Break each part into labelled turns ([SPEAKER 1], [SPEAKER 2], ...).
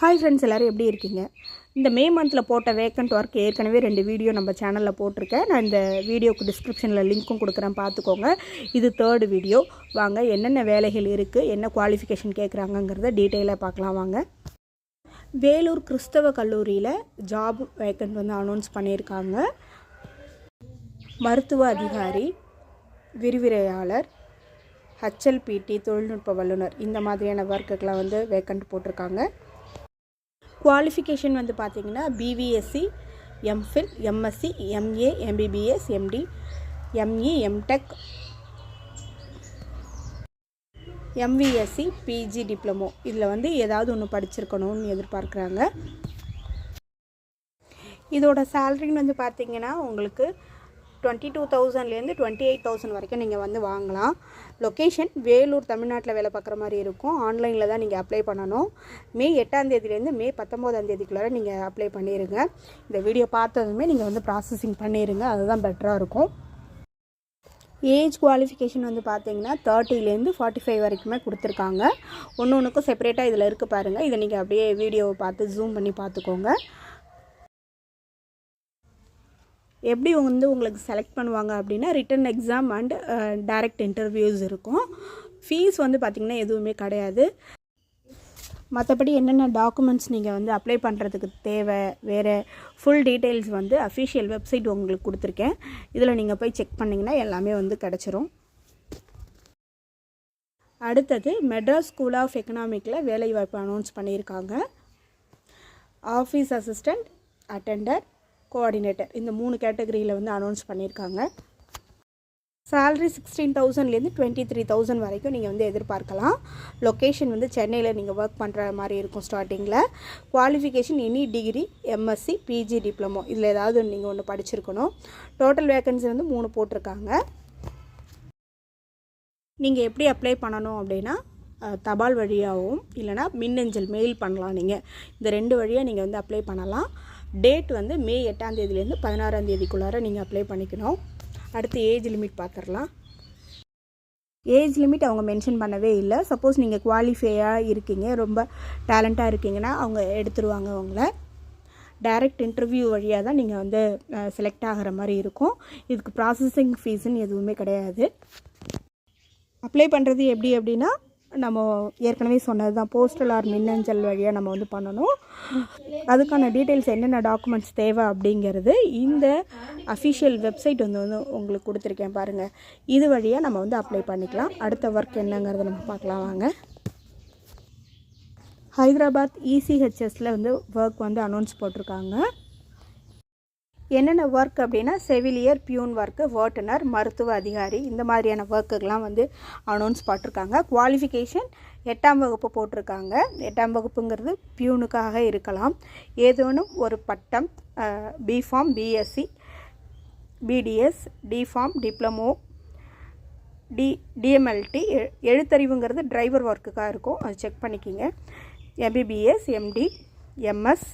[SPEAKER 1] Hi friends எல்லோரும் எப்படி இருக்கீங்க? இந்த மே மந்தில் போட்ட வேக்கண்ட் ஒர்க் ஏற்கனவே ரெண்டு வீடியோ நம்ம சேனலில் போட்டிருக்கேன். நான் இந்த வீடியோக்கு டிஸ்கிரிப்ஷனில் லிங்க்கும் கொடுக்குறேன் பார்த்துக்கோங்க. இது தேர்டு வீடியோ வாங்க என்னென்ன வேலைகள் இருக்குது என்ன குவாலிஃபிகேஷன் கேட்குறாங்கங்கிறத டீட்டெயிலாக பார்க்கலாம் வாங்க. வேலூர் கிறிஸ்தவ கல்லூரியில் ஜாப் வேக்கண்ட் வந்து அனௌன்ஸ் பண்ணியிருக்காங்க. மருத்துவ அதிகாரி விரிவிரையாளர் ஹச்எல்பிடி தொழில்நுட்ப வல்லுனர் இந்த மாதிரியான ஒர்க்குக்கெலாம் வந்து வேக்கண்ட் போட்டிருக்காங்க. குவாலிஃபிகேஷன் வந்து பார்த்தீங்கன்னா BVSc MPhil MSc MA MBBS MD ME MTech MVSc PG diploma இதில் வந்து ஏதாவது ஒன்று படிச்சிருக்கணும்னு எதிர்பார்க்குறாங்க. இதோட சேலரின்னு வந்து பார்த்தீங்கன்னா உங்களுக்கு டுவெண்ட்டி டூ தௌசண்ட்லேருந்து டுவெண்ட்டி எயிட் தௌசண்ட் வரைக்கும் நீங்கள் வந்து வாங்கலாம். லொக்கேஷன் வேலூர் தமிழ்நாட்டில் வேலை பார்க்குற மாதிரி இருக்கும். ஆன்லைனில் தான் நீங்கள் அப்ளை பண்ணணும். மே எட்டாம் தேதியிலேருந்து மே பத்தொம்போதாம் தேதிக்குள்ளார நீங்கள் அப்ளை பண்ணிடுங்க இந்த வீடியோ பார்த்ததுமே நீங்கள் வந்து ப்ராசஸிங் பண்ணிடுங்க அதுதான் பெட்டராக இருக்கும். ஏஜ் குவாலிஃபிகேஷன் வந்து பார்த்தீங்கன்னா தேர்ட்டிலேருந்து ஃபார்ட்டி ஃபைவ் வரைக்குமே கொடுத்துருக்காங்க. ஒன்று ஒன்றுக்கும் செப்பரேட்டாக இதில் இருக்குது பாருங்கள் இதை நீங்கள் அப்படியே வீடியோவை பார்த்து ஜூம் பண்ணி பார்த்துக்கோங்க. எப்படி வந்து உங்களுக்கு செலக்ட் பண்ணுவாங்க அப்படின்னா written exam and direct interviews இருக்கும். ஃபீஸ் வந்து பார்த்திங்கன்னா எதுவுமே கிடையாது. மற்றபடி என்னென்ன டாக்குமெண்ட்ஸ் நீங்கள் வந்து அப்ளை பண்ணுறதுக்கு தேவை வேறு ஃபுல் டீட்டெயில்ஸ் வந்து அஃபிஷியல் வெப்சைட் உங்களுக்கு கொடுத்துருக்கேன். இதில் நீங்கள் போய் செக் பண்ணிங்கன்னா எல்லாமே வந்து கிடச்சிரும். அடுத்தது மெட்ராஸ் ஸ்கூல் ஆஃப் எக்கனாமிக்கில் வேலைவாய்ப்பு அனௌன்ஸ் பண்ணியிருக்காங்க. ஆஃபீஸ் அசிஸ்டண்ட் அட்டெண்டர் கோஆர்டினேட்டர் இந்த மூணு கேட்டகரியில் வந்து அனௌன்ஸ் பண்ணியிருக்காங்க சேல்ரி சிக்ஸ்டீன் தௌசண்ட்லேருந்து டுவெண்ட்டி த்ரீ தௌசண்ட் வரைக்கும் நீங்கள் வந்து எதிர்பார்க்கலாம். லொக்கேஷன் வந்து சென்னையில் நீங்கள் ஒர்க் பண்ணுற மாதிரி இருக்கும் ஸ்டார்டிங்கில் qualification any degree MSc PG diploma இதில் ஏதாவது நீங்கள் ஒன்று படிச்சிருக்கணும். டோட்டல் வேக்கன்சி வந்து மூணு போட்டிருக்காங்க. நீங்கள் எப்படி அப்ளை பண்ணணும் அப்படின்னா தபால் வழியாகவும் இல்லைனா மின்னஞ்சல் மெயில் பண்ணலாம் நீங்கள் இந்த ரெண்டு வழியாக நீங்கள் வந்து அப்ளை பண்ணலாம். டேட் வந்து மே எட்டாம் தேதியிலேருந்து பதினாறாம் தேதிக்குள்ளார நீங்கள் அப்ளை பண்ணிக்கணும். அடுத்து ஏஜ் லிமிட் பார்த்துடலாம் ஏஜ் லிமிட் அவங்க மென்ஷன் பண்ணவே இல்லை. சப்போஸ் நீங்கள் குவாலிஃபையாக இருக்கீங்க ரொம்ப டேலண்ட்டாக இருக்கீங்கன்னா அவங்க எடுத்துருவாங்க அவங்கள டைரக்ட் இன்டர்வியூ வழியாக தான் நீங்கள் வந்து செலக்ட் ஆகிற மாதிரி இருக்கும். இதுக்கு ப்ராசஸிங் ஃபீஸுன்னு எதுவுமே கிடையாது. அப்ளை பண்ணுறது எப்படி அப்படின்னா நம்ம ஏற்கனவே சொன்னது தான் போஸ்டல் ஆர் மின்னஞ்சல் வழியாக நம்ம வந்து பண்ணணும். அதுக்கான டீட்டெயில்ஸ் என்னென்ன டாக்குமெண்ட்ஸ் தேவை அப்படிங்கிறது இந்த அஃபிஷியல் வெப்சைட் வந்து வந்து உங்களுக்கு கொடுத்துருக்கேன் பாருங்கள் இது வழியாக நம்ம வந்து அப்ளை பண்ணிக்கலாம். அடுத்த ஒர்க் என்னங்கிறத நம்ம பார்க்கலாம் வாங்க. ஹைதராபாத் இசிஹெச்எஸில் வந்து ஒர்க் வந்து அனௌன்ஸ் போட்டிருக்காங்க. என்னென்ன ஒர்க் அப்படின்னா செவிலியர் பியூன் ஒர்க்கு வேர்ட்டனர் மருத்துவ அதிகாரி இந்த மாதிரியான ஒர்க்குக்கெலாம் வந்து அனௌன்ஸ் போட்டிருக்காங்க. குவாலிஃபிகேஷன் எட்டாம் வகுப்பு போட்டிருக்காங்க. எட்டாம் வகுப்புங்கிறது பியூனுக்காக இருக்கலாம். ஏதோனும் ஒரு பட்டம் BPharm BSc BDS DPharm diploma D DMLT எழுத்தறிவுங்கிறது driver ஒர்க்குக்காக இருக்கும். அது செக் பண்ணிக்கிங்க. MBBS MD MS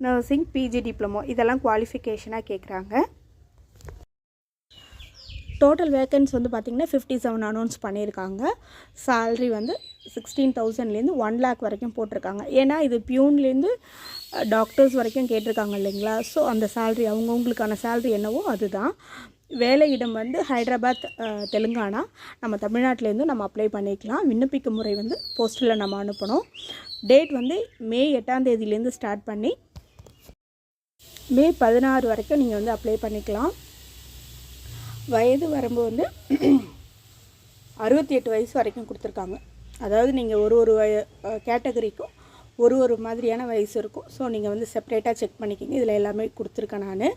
[SPEAKER 1] nursing PG diploma இதெல்லாம் குவாலிஃபிகேஷனாக கேட்குறாங்க டோட்டல் வேக்கன்ஸ் வந்து பார்த்திங்கன்னா ஃபிஃப்டி செவன் அனௌன்ஸ் பண்ணியிருக்காங்க சேல்ரி வந்து சிக்ஸ்டீன் தௌசண்ட்லேருந்து ஒன் லேக் வரைக்கும் போட்டிருக்காங்க. ஏன்னா இது பியூன்லேருந்து டாக்டர்ஸ் வரைக்கும் கேட்டிருக்காங்க இல்லைங்களா? ஸோ அந்த சேல்ரி அவங்கவுங்களுக்கான சேல்ரி என்னவோ அதுதான். வேலையிடம் வந்து ஹைதராபாத் தெலுங்கானா. நம்ம தமிழ்நாட்டிலேருந்து நம்ம அப்ளை பண்ணிக்கலாம். விண்ணப்பிக்கும் முறை வந்து போஸ்டலில் நம்ம அனுப்பணும். டேட் வந்து மே எட்டாம் தேதியிலேருந்து ஸ்டார்ட் பண்ணி மே பதினாறு வரைக்கும் நீங்கள் வந்து அப்ளை பண்ணிக்கலாம். வயது வரம்பு வந்து அறுபத்தி எட்டு வயசு வரைக்கும் கொடுத்துருக்காங்க. அதாவது நீங்கள் ஒரு ஒரு வய கேட்டகரிக்கும் ஒரு ஒரு மாதிரியான வயசு இருக்கும். ஸோ நீங்கள் வந்து செப்ரேட்டாக செக் பண்ணிக்கிங்க. இதில் எல்லாமே கொடுத்துருக்கேன் நான்.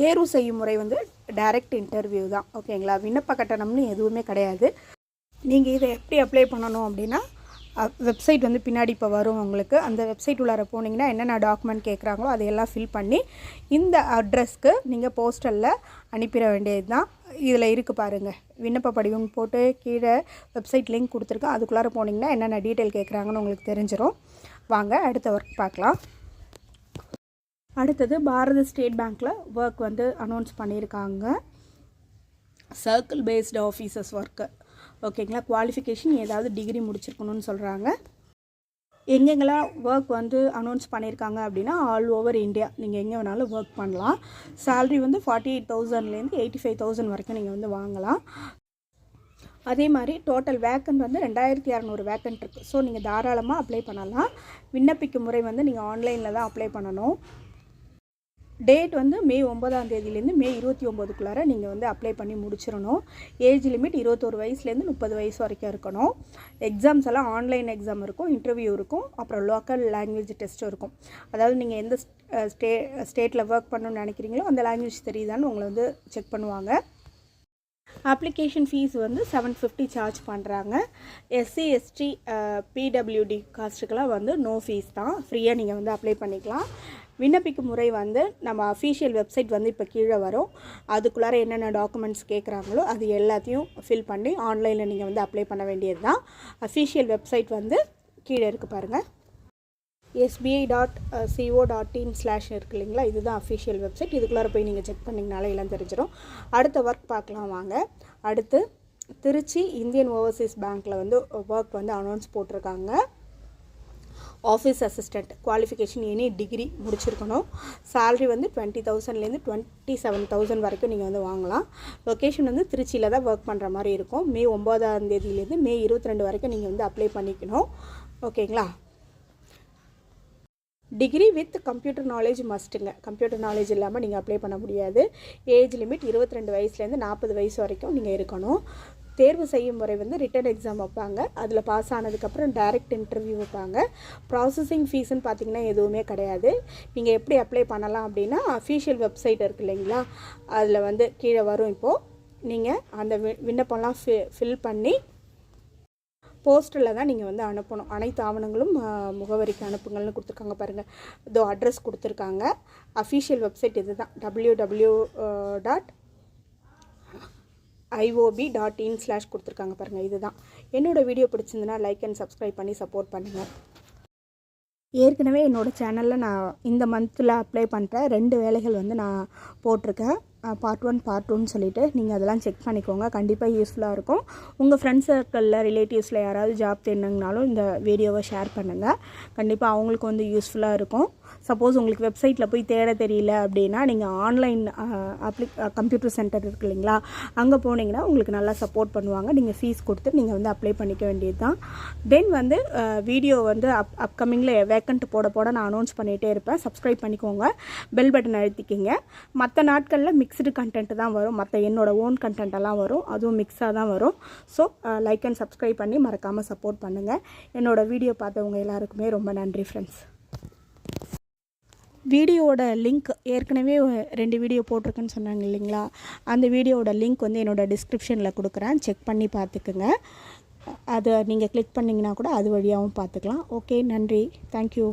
[SPEAKER 1] தேர்வு செய்யும் முறை வந்து டைரக்ட் இன்டர்வியூ தான். ஓகேங்களா விண்ணப்ப கட்டணம்னு எதுவுமே கிடையாது. நீங்கள் இதை எப்படி அப்ளை பண்ணணும் அப்படின்னா வெப்சைட் வந்து பின்னாடி இப்போ வரும் உங்களுக்கு. அந்த வெப்சைட் உள்ளார போனீங்கன்னா என்னென்ன டாக்குமெண்ட் கேட்குறாங்களோ அதையெல்லாம் ஃபில் பண்ணி இந்த அட்ரஸ்க்கு நீங்கள் போஸ்டலில் அனுப்பிட வேண்டியது தான் இதில் இருக்குது பாருங்கள் விண்ணப்ப படிவம் போட்டு கீழே வெப்சைட் லிங்க் கொடுத்துருக்கேன். அதுக்குள்ளார போனீங்கன்னா என்னென்ன டீட்டெயில் கேட்குறாங்கன்னு உங்களுக்கு தெரிஞ்சிடும் வாங்க அடுத்த ஒர்க் பார்க்கலாம். அடுத்தது பாரத ஸ்டேட் பேங்க்கில் ஒர்க் வந்து அனௌன்ஸ் பண்ணியிருக்காங்க. சர்க்கிள் பேஸ்டு ஆஃபீஸர்ஸ் ஒர்க்கு ஓகேங்களா? குவாலிஃபிகேஷன் ஏதாவது டிகிரி முடிச்சிருக்கணும்னு சொல்கிறாங்க எங்கெங்கெல்லாம் ஒர்க் வந்து அனௌன்ஸ் பண்ணியிருக்காங்க அப்படின்னா ஆல் ஓவர் இந்தியா நீங்கள் எங்கே வேணாலும் ஒர்க் பண்ணலாம். சேல்ரி வந்து ஃபார்ட்டி எயிட் தௌசண்ட்லேருந்து எயிட்டி ஃபைவ் தௌசண்ட் வரைக்கும் நீங்கள் வந்து வாங்கலாம். அதே மாதிரி டோட்டல் வேக்கன்ட் வந்து ரெண்டாயிரத்தி இரநூறு வேக்கன்ட் இருக்குது ஸோ நீங்கள் தாராளமாக அப்ளை பண்ணலாம். விண்ணப்பிக்கும் முறை வந்து நீங்கள் ஆன்லைனில் தான் அப்ளை பண்ணணும். டேட் வந்து மே ஒன்பதாம் தேதியிலேருந்து மே இருபத்தி ஒம்போதுக்குள்ளார நீங்கள் வந்து அப்ளை பண்ணி முடிச்சிடணும் ஏஜ் லிமிட் இருபத்தோரு வயசுலேருந்து முப்பது வயசு வரைக்கும் இருக்கணும். எக்ஸாம்ஸ் எல்லாம் ஆன்லைன் எக்ஸாம் இருக்கும் இன்டர்வியூ இருக்கும் அப்புறம் லோக்கல் லாங்குவேஜ் டெஸ்ட்டும் இருக்கும். அதாவது நீங்கள் எந்த ஸ்டே ஸ்டேட்டில் ஒர்க் பண்ணணும்னு நினைக்கிறீங்களோ அந்த லாங்குவேஜ் தெரியுதான்னு உங்களை வந்து செக் பண்ணுவாங்க. அப்ளிகேஷன் ஃபீஸ் வந்து செவன் ஃபிஃப்டி சார்ஜ் பண்ணுறாங்க எஸ்சி எஸ்டி பிடபிள்யூடி காஸ்ட்டுக்கெல்லாம் வந்து நோ ஃபீஸ் தான். ஃப்ரீயாக நீங்கள் வந்து அப்ளை பண்ணிக்கலாம். விண்ணப்பிக்கும் முறை வந்து நம்ம அஃபீஷியல் வெப்சைட் வந்து இப்போ கீழே வரும். அதுக்குள்ளார என்னென்ன டாக்குமெண்ட்ஸ் கேட்குறாங்களோ அது எல்லாத்தையும் ஃபில் பண்ணி ஆன்லைனில் நீங்கள் வந்து அப்ளை பண்ண வேண்டியது தான் அஃபீஷியல் வெப்சைட் வந்து கீழே இருக்குது பாருங்கள் SBI dot co dot in slash இருக்கு இல்லைங்களா? இதுதான் அஃபிஷியல் வெப்சைட் இதுக்குள்ளார போய் நீங்கள் செக் பண்ணிங்கனாலே எல்லாம் தெரிஞ்சிடும் அடுத்த ஒர்க் பார்க்கலாம் வாங்க. அடுத்து திருச்சி இந்தியன் ஓவர்சீஸ் பேங்க்கில் வந்து ஒர்க் வந்து அனௌன்ஸ் போட்டிருக்காங்க. Office assistant qualification any degree முடிச்சிருக்கணும். சேல்ரி வந்து டுவெண்ட்டி தௌசண்ட்லேருந்து டுவெண்ட்டி செவன் தௌசண்ட் வரைக்கும் நீங்கள் வந்து வாங்கலாம். லொக்கேஷன் வந்து திருச்சியில் தான் ஒர்க் பண்ணுற மாதிரி இருக்கும். மே ஒம்பதாம் தேதியிலேருந்து மே இருபத்தி ரெண்டு வரைக்கும் நீங்கள் வந்து அப்ளை பண்ணிக்கணும். ஓகேங்களா டிகிரி வித் கம்ப்யூட்டர் நாலேஜ் மஸ்ட்டுங்க கம்ப்யூட்டர் நாலேஜ் இல்லாமல் நீங்கள் அப்ளை பண்ண முடியாது. ஏஜ் லிமிட் இருபத்தி ரெண்டு வயசுலேருந்து நாற்பது வயசு வரைக்கும் நீங்கள் இருக்கணும். தேர்வு செய்யும் முறை வந்து ரிட்டன் எக்ஸாம் வைப்பாங்க. அதில் பாஸ் ஆனதுக்கப்புறம் டைரக்ட் இன்டர்வியூ வைப்பாங்க. ப்ராசஸிங் ஃபீஸ்னு பார்த்தீங்கன்னா எதுவுமே கிடையாது. நீங்கள் எப்படி அப்ளை பண்ணலாம் அப்படின்னா அஃபீஷியல் வெப்சைட் இருக்கு இல்லைங்களா? அதில் வந்து கீழே வரும் இப்போது நீங்கள் அந்த வி- விண்ணப்பம்லாம் ஃபி ஃபில் பண்ணி போஸ்டரில் தான் நீங்கள் வந்து அனுப்பணும். அனைத்து ஆவணங்களும் முகவரிக்கு அனுப்புங்கள்னு கொடுத்துருக்காங்க பாருங்கள் இதோ அட்ரஸ் கொடுத்துருக்காங்க. அஃபீஷியல் வெப்சைட் இது தான் W W dot IOB dot in slash கொடுத்துருக்காங்க பாருங்கள் இதுதான். என்னோடய வீடியோ பிடிச்சிருந்துன்னா லைக் அண்ட் சப்ஸ்கிரைப் பண்ணி சப்போர்ட் பண்ணுங்கள் ஏற்கனவே என்னோடய சேனலில் நான் இந்த மந்தில் அப்ளை பண்ணுற ரெண்டு வேலைகள் வந்து நான் போட்டிருக்கேன். பார்ட் ஒன் பார்ட் டூன்னு சொல்லிட்டு நீங்கள் அதெல்லாம் செக் பண்ணிக்கோங்க. கண்டிப்பாக யூஸ்ஃபுல்லாக இருக்கும். உங்கள் ஃப்ரெண்ட்ஸ் சர்க்கிளில் ரிலேட்டிவ்ஸில் யாராவது ஜாப் தேடினாங்கனாலும் இந்த வீடியோவை ஷேர் பண்ணுங்கள் கண்டிப்பாக அவங்களுக்கு வந்து யூஸ்ஃபுல்லாக இருக்கும். சப்போஸ் உங்களுக்கு வெப்சைட்டில் போய் தேட தெரியல அப்படின்னா நீங்கள் ஆன்லைன் அப்ளி கம்ப்யூட்டர் சென்டர் இருக்கு இல்லைங்களா? அங்கே போனீங்கன்னா உங்களுக்கு நல்லா சப்போர்ட் பண்ணுவாங்க. நீங்கள் ஃபீஸ் கொடுத்து நீங்கள் வந்து அப்ளை பண்ணிக்க வேண்டியது தான் தென் வந்து வீடியோ வந்து அப் அப்கமிங்கில் வேக்கண்ட் போட போட நான் அனௌன்ஸ் பண்ணிகிட்டே இருப்பேன். சப்ஸ்கிரைப் பண்ணிக்கோங்க. பெல் பட்டன் அழுத்திக்கிங்க. மற்ற நாட்களில் மிக்ஸ்டு கண்டென்ட் தான் வரும். மற்ற என்னோட ஓன் கண்டென்ட் எல்லாம் வரும். அதுவும் மிக்ஸாக தான் வரும். ஸோ லைக் அண்ட் சப்ஸ்கிரைப் பண்ணி மறக்காமல் சப்போர்ட் பண்ணுங்கள் என்னோட வீடியோ பார்த்தவங்க எல்லாருக்குமே ரொம்ப நன்றி ஃப்ரெண்ட்ஸ் வீடியோவோட லிங்க் ஏற்கனவே ரெண்டு வீடியோ போட்டிருக்குன்னு சொன்னாங்க இல்லைங்களா? அந்த வீடியோவோட லிங்க் வந்து என்னோட டிஸ்கிரிப்ஷனில் கொடுக்குறேன். செக் பண்ணி பார்த்துக்குங்க. அதை நீங்கள் கிளிக் பண்ணிங்கன்னா கூட அது வழியாகவும் பார்த்துக்கலாம். ஓகே நன்றி. தேங்க்யூ